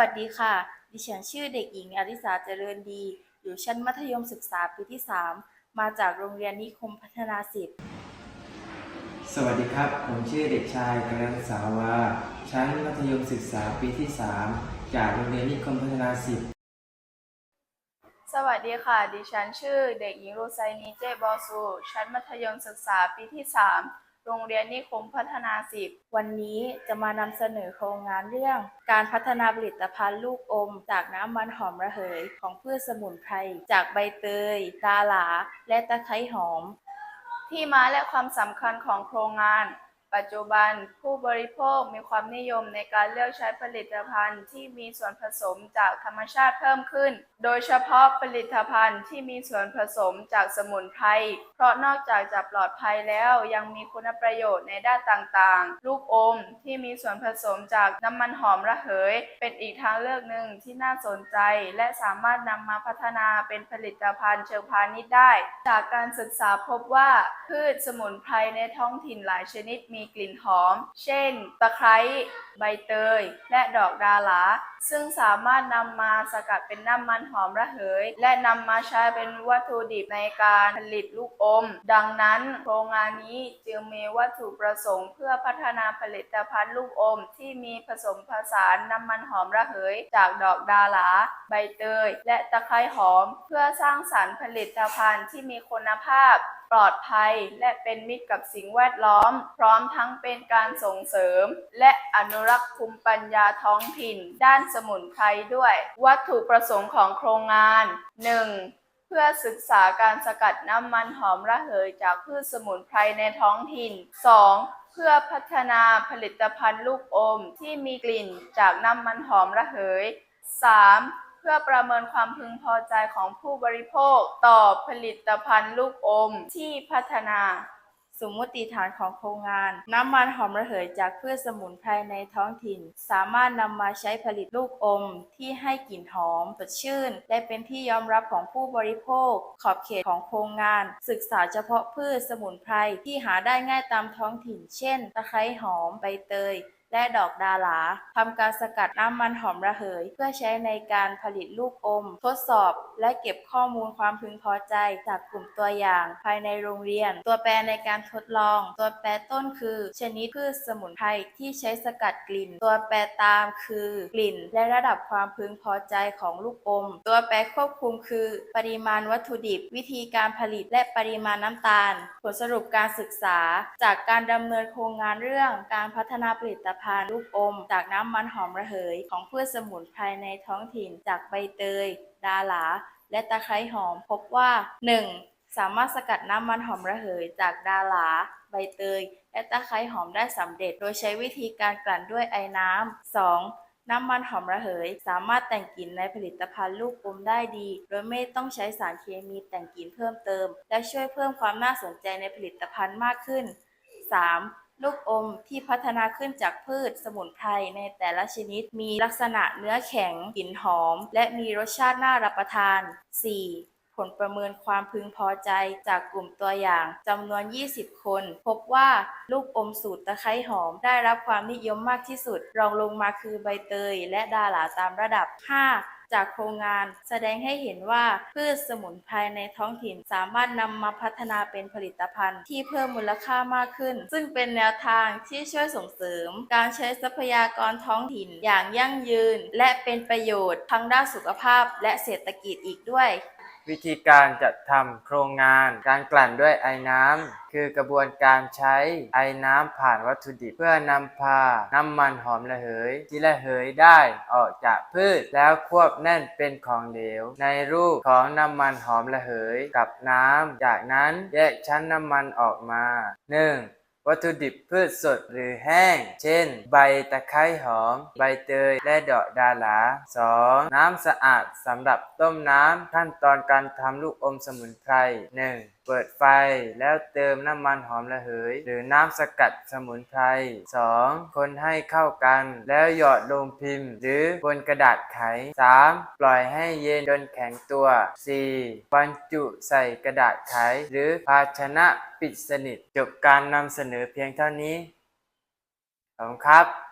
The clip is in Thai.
วัสดีค่ะ ดิฉันชื่อเด็กหญิงอริสาเจริญดี อยู่ชั้นมัธยมศึกษาปีที่ 3 มาจากโรงเรียนนิคมพัฒนาสิทธิ์ สวัสดีครับ ผมชื่อเด็กชายกรันสาวา ชั้นมัธยมศึกษาปีที่ 3 จากโรงเรียนนิคมพัฒนาสิทธิ์ สวัสดีค่ะ ดิฉันชื่อเด็กหญิงรูไซนีเจบอสู ชั้นมัธยมศึกษาปีที่ 3 โรงเรียนนิคมพัฒนาสิบวันนี้จะมานำเสนอโครงงานเรื่อง การพัฒนาผลิตภัณฑ์ลูกอม จากน้ำมันหอมระเหยของพืชสมุนไพรจากใบเตยกาหลา และตะไคร้หอม ที่มาและความสำคัญของโครงงาน ปัจจุบันผู้บริโภคมีความนิยมในการเลือกใช้ผลิตภัณฑ์ที่มีส่วนผสมจากธรรมชาติเพิ่มขึ้น โดยเฉพาะผลิตภัณฑ์ที่มีส่วนผสมจากสมุนไพร เพราะนอกจากจะปลอดภัยแล้วยังมีคุณประโยชน์ในด้านต่างๆ ลูกอมที่มีส่วนผสมจากน้ำมันหอมระเหย เป็นอีกทางเลือกหนึ่งที่น่าสนใจ และสามารถนำมาพัฒนาเป็นผลิตภัณฑ์เชิงพาณิชย์ได้ จากการศึกษาพบว่าพืชสมุนไพรในท้องถิ่นหลายชนิดมีีกลิ่นหอม เช่น ตะไคร้ใบเตย และดอกดาลา ซึ่งสามารถนำมาสกัดเป็นน้ำมันหอมระเหย และนำมาใช้เป็นวัตถุดิบในการผลิตลูกอม ดังนั้นโครงงานนี้จึงมีวัตถุประสงค์ เพื่อพัฒนาผลิตภัณฑ์ลูกอม ที่มีผสมผสานน้ำมันหอมระเหย จากดอกดาลา ใบเตย และตะไคร้หอม เพื่อสร้างสรรค์ผลิตภัณฑ์ที่มีคุณภาพ ปลอดภัย และเป็นมิตรกับสิ่งแวดล้อม พร้อมทั้งเป็นการส่งเสริม และอนุรักษ์ภูมิปัญญาท้องถิ่น ด้านสมุนไพรด้วย วัตถุประสงค์ของโครงงาน 1. เพื่อศึกษาการสกัดน้ำมันหอมระเหยจากพืชสมุนไพรในท้องถิ่น 2. เพื่อพัฒนาผลิตภัณฑ์ลูกอมที่มีกลิ่นจากน้ำมันหอมระเหย 3. เพื่อประเมินความพึงพอใจของผู้บริโภคต่อผลิตภัณฑ์ลูกอมที่พัฒนาสมมติฐานของโครงงาน น้ำมันหอมระเหยจากพืชสมุนไพรในท้องถิ่น สามารถนำมาใช้ผลิตลูกอมที่ให้กลิ่นหอมสดชื่น และเป็นที่ยอมรับของผู้บริโภค ขอบเขตของโครงงาน ศึกษาเฉพาะพืชสมุนไพรที่หาได้ง่ายตามท้องถิ่น เช่น ตะไคร้หอมใบเตย และดอกดาหลาทำการสกัดน้ำมันหอมระเหย เพื่อใช้ในการผลิตลูกอม ทดสอบ และเก็บข้อมูลความพึงพอใจ จากกลุ่มตัวอย่างภายในโรงเรียน ตัวแปรในการทดลอง ตัวแปรต้นคือ ชนิดพืชสมุนไพรที่ใช้สกัดกลิ่น ตัวแปรตามคือกลิ่น และระดับความพึงพอใจของลูกอม ตัวแปรควบคุมคือ ปริมาณวัตถุดิบ วิธีการผลิตและปริมาณน้ำตาล ผลสรุปการศึกษา จากการดำเนินโครงงานเรื่องการพัฒนาผลิตภัณฑ์ลูกอม จากน้ำมันหอมระเหย ของพืชสมุนไพรในท้องถิ่น จากใบเตย ดาหลา และตะไคร้หอมพบว่า 1. สามารถสกัดน้ำมันหอมระเหย จากดาหลา ใบเตย และตะไคร้หอมได้สำเร็จ โดยใช้วิธีการกลั่นด้วยไอ้น้ำ 2. น้ำมันหอมระเหย สามารถแต่งกลิ่นในผลิตภัณฑ์ลูกอมได้ดี โดยไม่ต้องใช้สารเคมีแต่งกลิ่นเพิ่มเติม และช่วยเพิ่มความน่าสนใจในผลิตภัณฑ์มากขึ้น 3. ลูกอมที่พัฒนาขึ้นจากพืชสมุนไพรในแต่ละชนิดมีลักษณะเนื้อแข็งกลิ่นหอม และมีรสชาติน่ารับประทาน 4. ผลประเมินความพึงพอใจจากกลุ่มตัวอย่างจำนวน 20 คน พบว่าลูกอมสูตรตะไคร้หอมได้รับความนิยมมากที่สุด รองลงมาคือใบเตย และดาหลาตามระดับ 5. จากโครงงาน แสดงให้เห็นว่าพืชสมุนไพรในท้องถิ่นสามารถนำมาพัฒนาเป็นผลิตภัณฑ์ ที่เพิ่มมูลค่ามากขึ้น ซึ่งเป็นแนวทางที่ช่วยส่งเสริม การใช้ทรัพยากรท้องถิ่นอย่างยั่งยืน และเป็นประโยชน์ทั้งด้านสุขภาพและเศรษฐกิจอีกด้วย วิธีการจัดทำโครงงาน การกลั่นด้วยไอ้น้ำคือกระบวนการใช้ไอ้น้ำผ่านวัตถุดิบ เพื่อนำพาน้ำมันหอมระเหย ที่ระเหยได้ออกจากพืช แล้วควบแน่นเป็นของเหลว ในรูปของน้ำมันหอมระเหยกับน้ำ จากนั้นแยกชั้นน้ำมันออกมา 1. วัตถุดิบพืชสดหรือแห้ง เช่น ใบตะไคร้หอม ใบเตย และดอกดาหลา 2. น้ำสะอาดสำหรับต้มน้ำขั้นตอนการทำลูกอมสมุนไพร 1. เปิดไฟแล้วเติมน้ำมันหอมระเหย หรือน้ำสกัดสมุนไพร 2. คนให้เข้ากัน แล้วหยอดลงพิมพ์ หรือบนกระดาษไข 3. ปล่อยให้เย็นจนแข็งตัว 4. บรรจุใส่กระดาษไข หรือภาชนะปิดสนิท จบการนำเสนอเพียงเท่านี้ ขอบคุณครับ